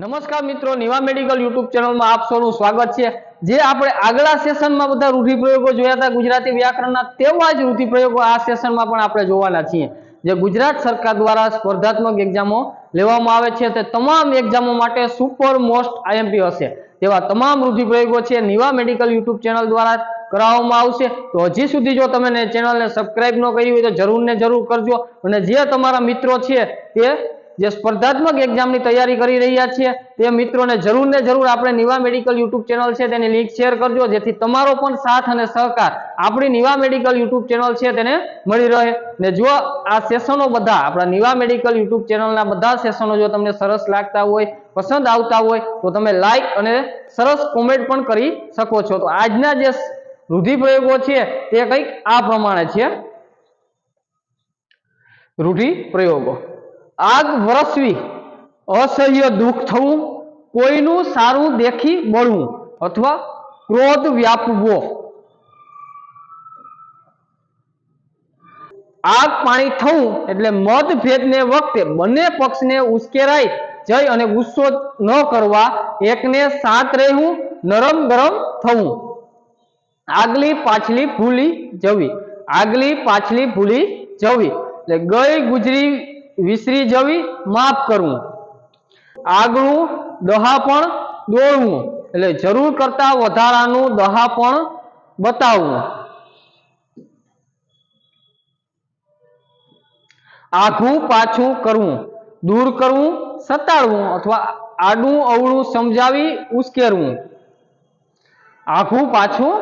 નમસ્કાર મિત્રો, Niva medical YouTube ચેનલમાં આપ સૌનું સ્વાગત છે. જે આપણે આગલા સેશનમાં બધા રૂઢિપ્રયોગો જોયા હતા, ગુજરાતી વ્યાકરણના તેવા જ રૂઢિપ્રયોગો આ સેશનમાં પણ આપણે જોવાના છીએ. જે ગુજરાત સરકાર દ્વારા સ્પર્ધાત્મક એક્ઝામો લેવામાં આવે છે તે તમામ એક્ઝામો માટે સુપર મોસ્ટ આઈએમપી હશે. તેવા તમામ રૂઢિપ્રયોગો છે નિવા મેડિકલ યુટ્યુબ ચેનલ દ્વારા કરાવવામાં આવશે. તો હજી સુધી જો તમે ચેનલને સબસ્ક્રાઇબ ન કરી હોય તો જરૂર ને જરૂર કરજો. અને જે તમારા મિત્રો છે તે જે સ્પર્ધાત્મક એક્ઝામની તૈયારી કરી રહ્યા છીએ, તે મિત્રોને જરૂર ને જરૂર આપણે નિવા મેડિકલ યુટ્યુબ ચેનલ છે તેની લિંક શેર કરજો, જેથી તમારો પણ સાથ અને સહકાર આપણી નિવા મેડિકલ યુટ્યુબ ચેનલ છે તેને મળી રહે. ને જો આ સેશનો બધા, આપણા નિવા મેડિકલ યુટ્યુબ ચેનલના બધા સેશનો જો તમને સરસ લાગતા હોય, પસંદ આવતા હોય, તો તમે લાઈક અને સરસ કોમેન્ટ પણ કરી શકો છો. તો આજના જે રૂઢિપ્રયોગો છે, તે કંઈક આ પ્રમાણે છે. રૂઢિપ્રયોગો. આગ વરસવી, અસહ્ય દુઃખ થવું, કોઈનું સારું દેખી મળવું અથવા ક્રોધ વ્યાપવો. આગ પાણી થવું એટલે મતભેદને વખતે બંને પક્ષને ઉશ્કેરાઈ જઈ અને ગુસ્સો ન કરવા એકને સાથ રહેવું, નરમ ગરમ થવું. આગલી પાછલી ભૂલી જવી, આગલી પાછલી ભૂલી જવી. એટલે ગઈ ગુજરી વિસરી જવી, માફ કરવું. આગળું દહાપણ દોડવું એટલે જરૂર કરતા વધારાનું દહાપણ બતાવવું. આઘું પાછું કરવું. દૂર કરવું, સતાડવું અથવા આડું અવળું સમજાવી ઉશ્કેરવું. આઘું પાછું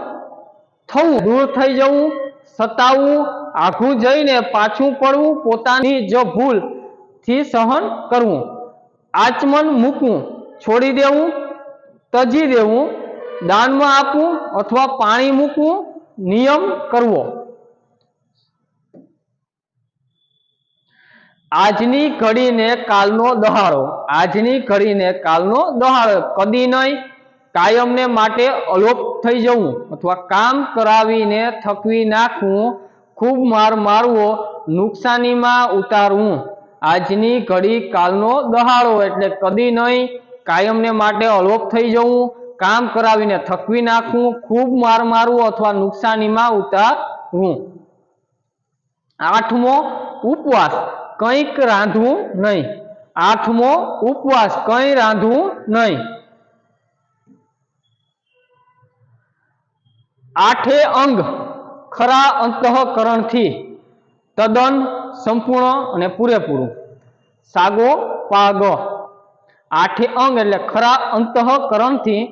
થવું. દૂર થઈ જવું સતાવવું આઘું જઈને પાછું પડવું પોતાની જ ભૂલથી સહન કરવું. આચમન મૂકવું, છોડી દેવું, તજી દેવું, દાનમાં આપવું અથવા પાણી મૂકવું, નિયમ કરવો. આજની ઘડીને કાલનો દહાડો, આજની ઘડીને કાલનો દહાડો, કદી નહીં. કાયમને માટે અલોપ થઈ જવું અથવા કામ કરાવીને થકવી નાખવું, ખૂબ માર મારવો, નુકસાનીમાં ઉતારવું. આજની ઘડી કાલનો દહાડો એટલે કદી નહીં કાયમને માટે અલોપ થઈ જવું, કામ કરાવીને થકવી નાખવું, ખૂબ માર મારવું અથવા નુકસાનીમાં ઉતારવું. આઠમો ઉપવાસ, કંઈક રાંધવું નહીં. આઠમો ઉપવાસ, કંઈ રાંધવું નહીં. આઠે અંગ ખરા અંતઃકરણથી તદ્દન સંપૂર્ણ અને પૂરેપૂરું. સાગો પાગ. આઠે અંગ એટલે ખરા અંતઃકરણથી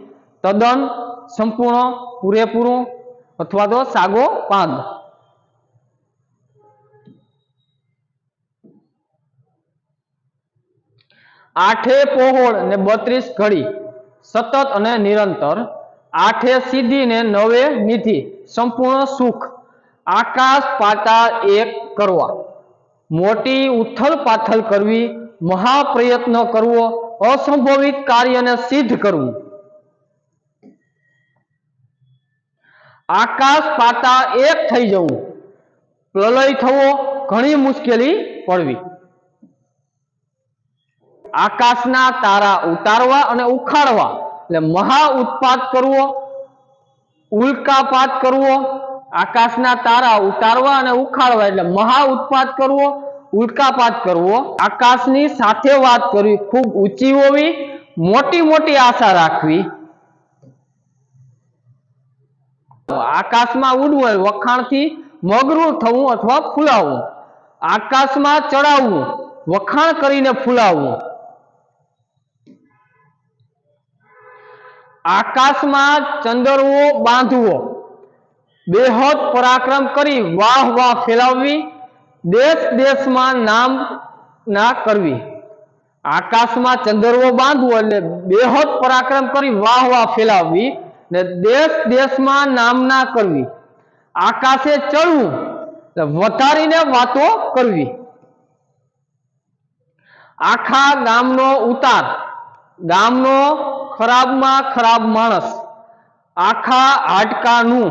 તદ્દન સંપૂર્ણ, પૂરેપૂરું અથવા તો સાગો પાગ. આઠે પહોળ અને બત્રીસ ઘડી. સતત અને નિરંતર. આઠે સીધી ને નવે નિધિ. સંપૂર્ણ સુખ. આકાશ પાતાળ એક કરવા. મોટી ઉથલ પાથલ કરવી. મહાપ્રયત્ન કરવો. અસંભવિત કાર્યને સિદ્ધ કરવું. આકાશ પાતાળ એક થઈ જવું. પ્રલય થવો ઘણી મુશ્કેલી પડવી. આકાશના તારા ઉતારવા અને ઉખાડવા. એટલે મહા ઉત્પાત કરવો, ઉલ્કાપાત કરવો, આકાશના તારા ઉતારવા અને ઉખાડવા એટલે મહા ઉત્પાત કરવો, ઉલ્કાપાત કરવો. આકાશની સાથે વાત કરવી, ખૂબ ઊંચી હોવી, મોટી મોટી આશા રાખવી. આકાશમાં ઉડવું વખાણથી મગરું થવું અથવા ફૂલાવવું આકાશમાં ચડાવવું, વખાણ કરીને ફૂલાવવું આકાશમાં ચંદરવો બાંધવો. બેહદ પરાક્રમ કરી વાહ વાહ ફેલાવવી. દેશ દેશમાં નામ ના કરવી. આકાશમાં ચંદરવો બાંધવો એટલે બેહદ પરાક્રમ કરી વાહ વાહ ફેલાવવી ને દેશ દેશમાં નામ ના કરવી. આકાશે ચડવું વધારીને વાતો કરવી. આખા ગામનો ઉતાર ગામનો ખરાબમાં ખરાબ માણસ. આખા હાડકાનું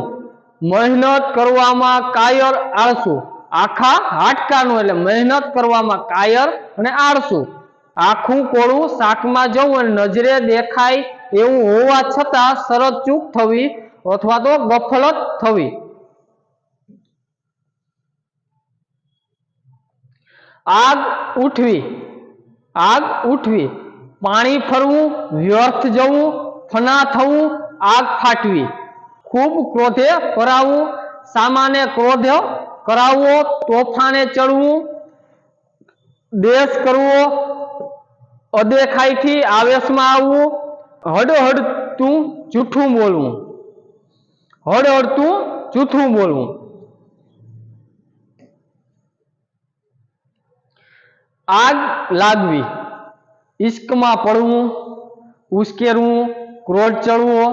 મહેનત કરવામાં કાયર આળસુ. આખા હાડકાનું એટલે મહેનત કરવામાં કાયર અને આળસુ. આખું કોળું શાકમાં જવું અને નજરે દેખાય એવું હોવા છતાં શરત ચૂક થવી અથવા તો ગફલત થવી. આગ ઉઠવી. આગ ઉઠવી. પાણી ફરવું, વ્યર્થ જવું, ફના થવું, આગ ફાટવી. ખૂબ ક્રોધે ભરાવું સામાને ક્રોધ કરાવવો, તોફાને ચડવું, દેશ કરવો, અદેખાઈથી આવેશમાં આવવું, હડહડતું જૂઠું બોલવું. હડહડતું જૂઠું બોલવું. આગ લાગવી. ઇશ્કમાં પડવું, ઉશ્કેરવું, ક્રોધ ચડવો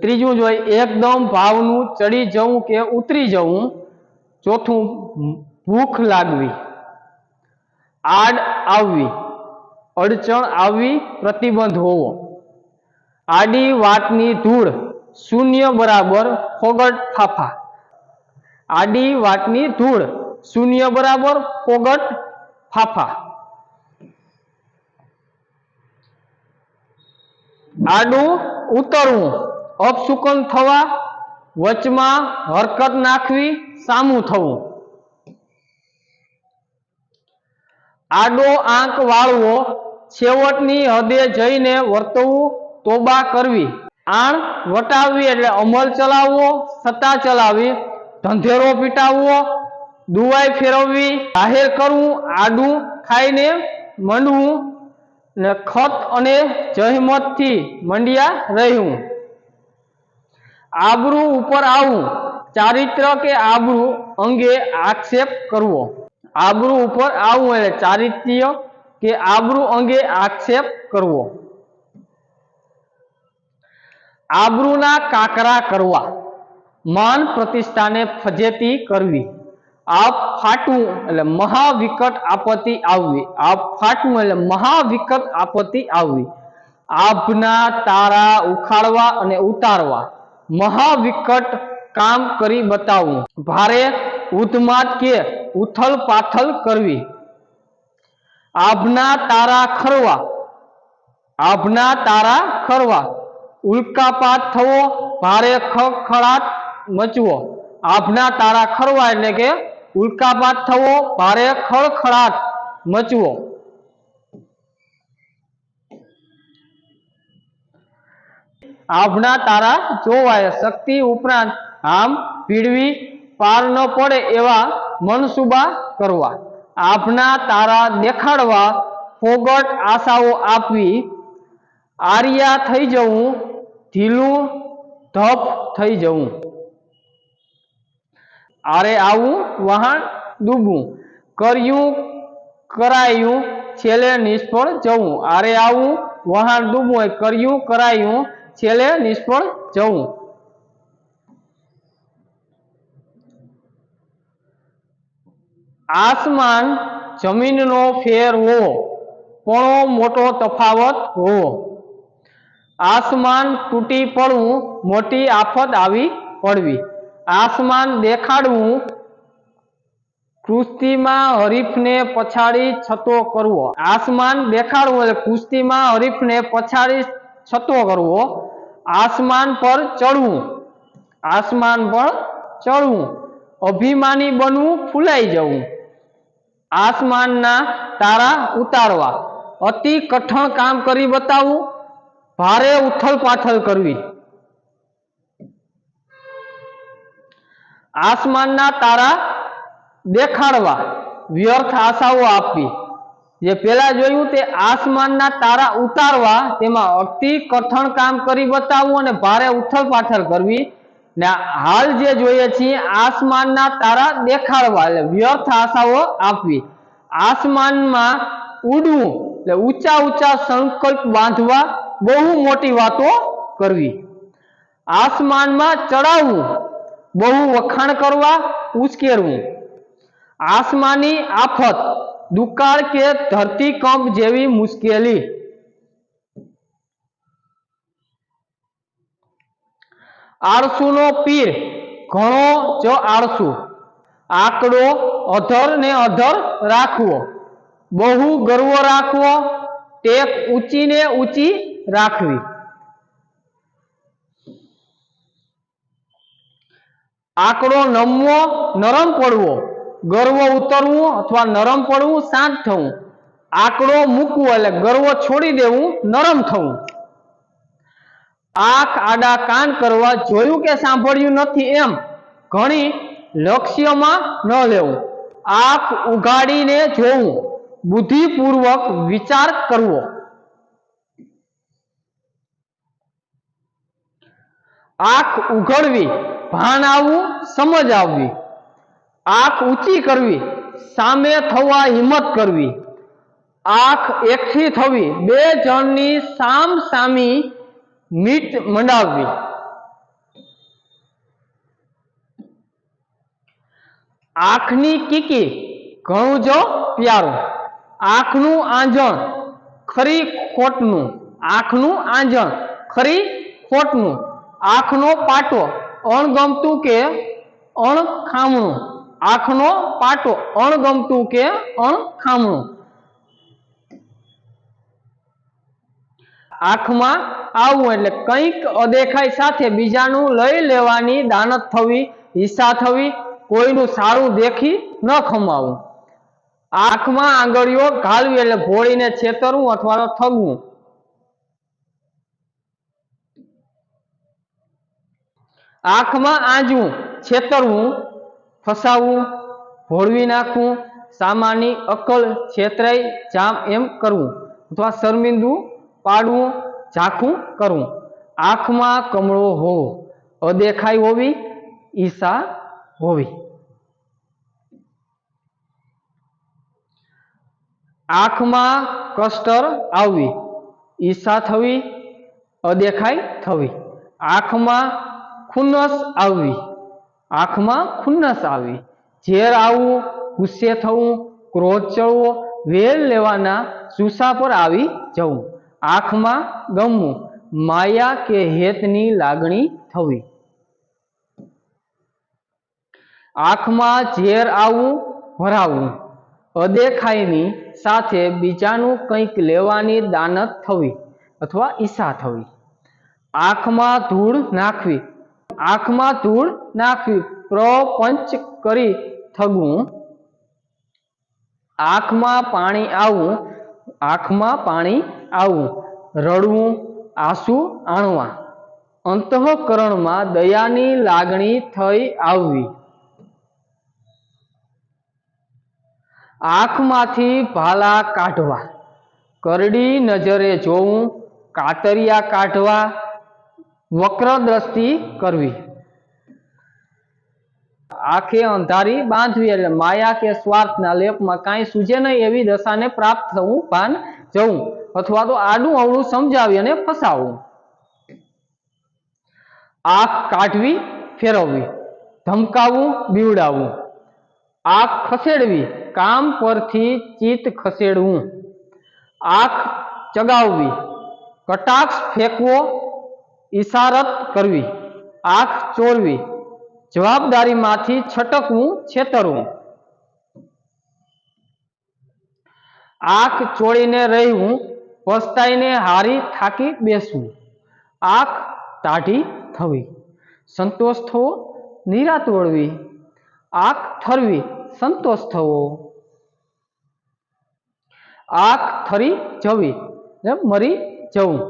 ત્રીજું જોઈએ એકદમ ભાવનું ચડી જવું કે ઉતરી જવું, ચોથું ભૂખ લાગવી, આડ આવવી, અડચણ આવવી, પ્રતિબંધ હોવો. આડી વાતની ધૂળ શૂન્ય બરાબર ફોગટ ફાફા. આડી વાતની ધૂળ શૂન્ય બરાબર ફોગટ ફાફા. આડું ઉતરવું, અપશુકન થવા, વચમાં હરકત નાખવી, સામું થવું. આડો આંક વાળવો, છેવટની હદે જઈને વર્તવું, તોબા કરવી. આણ વટાવવી એટલે અમલ ચલાવવો, સત્તા ચલાવવી, ધંધેરો પીટાવવો, દુવાઈ ફેરવવી, જાહેર કરવું, આડું ખાઈને મંડવું ને ખત અને જહેમતથી મંડ્યા રહ્યું. આબરૂ ઉપર આવું. ચારિત્ર કે આબરૂ અંગે આક્ષેપ કરવો. આબરૂ ઉપર આવું એટલે ચારિત્ર્ય કે આબરૂ અંગે આક્ષેપ કરવો. આબરૂના કાકરા કરવા. માન પ્રતિષ્ઠાને ફજેતી કરવી. આપ ફાટવું એટલે મહાવિકટ આપત્તિ આવવી. આપ ફાટવું એટલે મહાવિકટ આપત્તિ આવવી. આભના તારા ઉખાડવા અને ઉતારવા. મહાવિકટ કામ કરી બતાવવું ભારે ઉધમાત કે ઉથલ પાથલ કરવી. આભના તારા ખરવા. આભના તારા ખરવા. ઉલ્કાપાત થવો, ભારે ખખડાટ મચવો. આભના તારા ખરવા એટલે કે ઉલ્કાપાત થવો, ભારે ખળખળાટ મચવો. આભના તારા જોવાય, શક્તિ ઉપરાંત આમ પીડવી પાર ન પડે એવા મનસુબા કરવા. આભના તારા દેખાડવા, ફોગટ આશાઓ આપવી. આર્યા થઈ જવું, ઢીલું, ધપ થઈ જવું. આરે આવું વહાણ ડૂબવું. કર્યું, કરાયું, છેલ્લે નિષ્ફળ જવું. આરે આવું વહાણ ડૂબવું હોય, કર્યું, કરાયું, છેલ્લે નિષ્ફળ જવું. આસમાન જમીનનો ફેર હોવો પણ મોટો તફાવત હોવો આસમાન તૂટી પડવું મોટી આફત આવી પડવી. આસમાન દેખાડવું કુસ્તીમાં હરીફને પછાડી છતો કરવો. આસમાન દેખાડવો એટલે કુસ્તીમાં હરીફને પછાડી છતો કરવો. આસમાન પર ચડવું. આસમાન પર ચડવું. અભિમાની બનવું ફૂલાઈ જવું. આસમાનના તારા ઉતારવા. અતિ કઠણ કામ કરી બતાવવું ભારે ઉથલ પાથલ કરવી. આસમાનના તારા દેખાડવા, વ્યર્થ આશાઓ આપવી જે પેલા જોયું તે આસમાનના તારા ઉતારવા, તેમાં અતિ કઠણ કામ કરી બતાવવું અને ભારે ઉથલ પાથલ કરવી. ને હાલ જે જોઈએ છીએ, આસમાનના તારા દેખાડવા, એટલે વ્યર્થ આશાઓ આપવી. આસમાનમાં ઉડવું એટલે ઊંચા ઊંચા સંકલ્પ બાંધવા બહુ મોટી વાતો કરવી. આસમાનમાં ચડાવવું બહુ વખાણ કરવા ઉશ્કેરવું. આસમાની આફત, દુકાળ કે ધરતીકંપ જેવી મુશ્કેલી. આળસુનો પીર, ઘણો જ આળસુ. આંકડો અધર ને અધર રાખવો. બહુ ગર્વ રાખવો, ટેક ઊંચીને ઊંચી રાખવી. આંકડો નમવો, નરમ પડવો, ગર્વ ઉતરવું અથવા નરમ પડવું, શાંત થવું. આંકડો મૂકવો એટલે ગર્વ છોડી દેવું, નરમ થવું. આંખ આડા કાન કરવા જોયું કે સાંભળ્યું નથી એમ, ઘણી લક્ષ્યમાં ન લેવું. આંખ ઉઘાડીને જોવું, બુદ્ધિપૂર્વક વિચાર કરવો. આંખ ઉઘડવી ભાન આવવું, સમજ આવવી. આંખ ઊંચી કરવી, સામે થવા હિંમત કરવી. આંખ એકઠી થવી, બે જણની સામ સામી મીટ મંડાવવી. આંખની કીકી ઘણું જો પ્યારું. આંખનું આંજણ ખરી ખોટનું. આંખનું આંજણ ખરી ખોટનું. આંખનો પાટો અણગમતું કે અણખામણું? આંખનો પાટો અણગમતું કે અણખામણું? આંખમાં આવવું એટલે કંઈક અદેખાઈ સાથે બીજાનું લઈ લેવાની દાનત થવી હિસ્સા થવી, કોઈનું સારું દેખી ન ખમાવવું આંખમાં આંગળીઓ ઘાલવી એટલે ભોળીને છેતરવું અથવા તો ઠગવું. આંખમાં આંજવું, છેતરવું ફસાવવું ભોળવી નાખવું સામાની અકલ છેતરાઈ, જામ એમ કરવું. અથવા શર્મિંદું પાડવું, ઝાખું કરવું. આંખમાં કમળો હોવો, અદેખાઈ હોવી ઈશા હોવી. આંખમાં કસ્ટર આવવી ઈશા થવી, અદેખાઈ થવી. આંખમાં ખુન્નસ આવવી આંખમાં ખુન્નસ આવવી ઝેર આવવું ગુસ્સે થવું, ક્રોધ ચડવો, વેલ લેવાના સુસા પર આવી જવું. આંખમાં ગમવું, માયા કે હેતની લાગણી થવી. આંખમાં ઝેર આવવું ભરાવવું અદેખાઈની સાથે બીજાનું કંઈક લેવાની દાનત થવી અથવા ઈશા થવી. આંખમાં ધૂળ નાખવી. આંખમાં ધૂળ નાખવી પ્રપંચ કરી થગવું આંખમાં પાણી આવવું આંખમાં પાણી આવવું રડવું, આંસુ આણવા. અંતઃકરણમાં દયાની લાગણી થઈ આવવી. આંખમાંથી ભાલા કાઢવા. કરડી નજરે જોવું. કાતરિયા કાઢવા. વક્ર દ્રષ્ટિ કરવી. આંખે અંધારી બાંધવી એટલે માયા કે સ્વાર્થના લેપમાં કાંઈ સૂજે નહીં એવી દશાને પ્રાપ્ત થવું ભાન જવું અથવા તો આડું અવળું સમજાવી અને ફસાવવું. આંખ કાઢવી, ફેરવવી. ધમકાવવું, બીવડાવવું. આંખ ખસેડવી, કામ પરથી ચિત્ત ખસેડવું. આંખ ચગાવવી. કટાક્ષ ફેંકવો ઈશારત કરવી, આંખ ચોરવી, જવાબદારીમાંથી છટકવું, છેતરવું. આંખ ચોળીને રહેવું, પસ્તાઈને હારી થાકી બેસવું. આંખ ટાઢી થવી, સંતોષ થવો, નિરાત વળવી. આંખ ઠરવી, સંતોષ થવો. આંખ થરી જવી મરી જવું.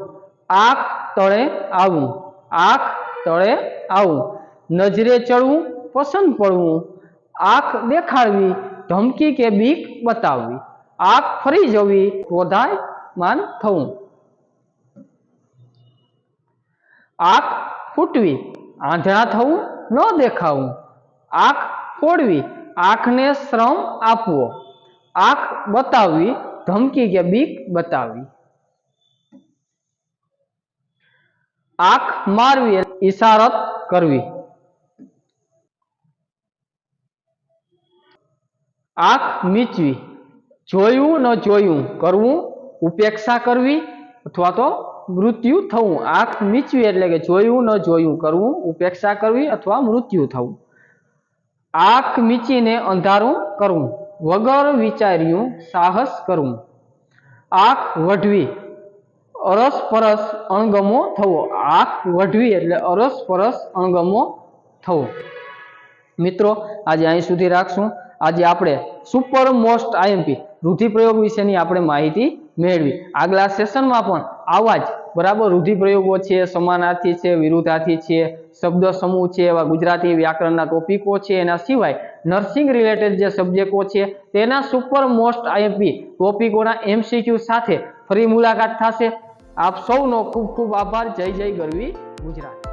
આંખ તળે આવવું આંખ તળે આવું, નજરે ચડવું, પસંદ પડવું, આંખ દેખાડવી, ધમકી કે બીક બતાવવી, આંખ ફરી જવી ક્રોધાયમાન થવું. આંખ ફૂટવી, આંધળા થવું, ન દેખાવું. આંખ ફોડવી, આંખને શ્રમ આપવો. આંખ બતાવવી, ધમકી કે બીક બતાવવી. આંખ મારવી ઈશારત કરવી. આંખ મીચવી. જોયું ન જોયું કરવું, ઉપેક્ષા કરવી અથવા તો મૃત્યુ થવું. આંખ મીચવી એટલે કે જોયું ન જોયું કરવું, ઉપેક્ષા કરવી અથવા મૃત્યુ થવું. આંખ મીચીને અંધારું કરવું. વગર વિચાર્યું સાહસ કરવું. આંખ વઢવી. અરસ પરસ અણગમો થવો. આંખ વઢવી એટલે અરસ પરસ અણગમો થવો. મિત્રો, આજે અહીં સુધી રાખશું. આજે આપણે સુપર મોસ્ટ આઈએમપી રૂધિપ્રયોગ વિશેની આપણે માહિતી મેળવી. આગલા સેશનમાં પણ આવા જ બરાબર રૂધિપ્રયોગો છે, સમાનાર્થી છે, વિરુદ્ધાર્થી છે, શબ્દ સમૂહ છે, એવા ગુજરાતી વ્યાકરણના ટોપિકો છે. એના સિવાય નર્સિંગ રિલેટેડ જે સબ્જેક્ટો છે, તેના સુપર મોસ્ટ આઈએમપી ટોપિકોના એમસીક્યુ સાથે ફરી મુલાકાત થશે. આપ સૌનો ખૂબ ખૂબ આભાર. જય જય ગરવી ગુજરાત.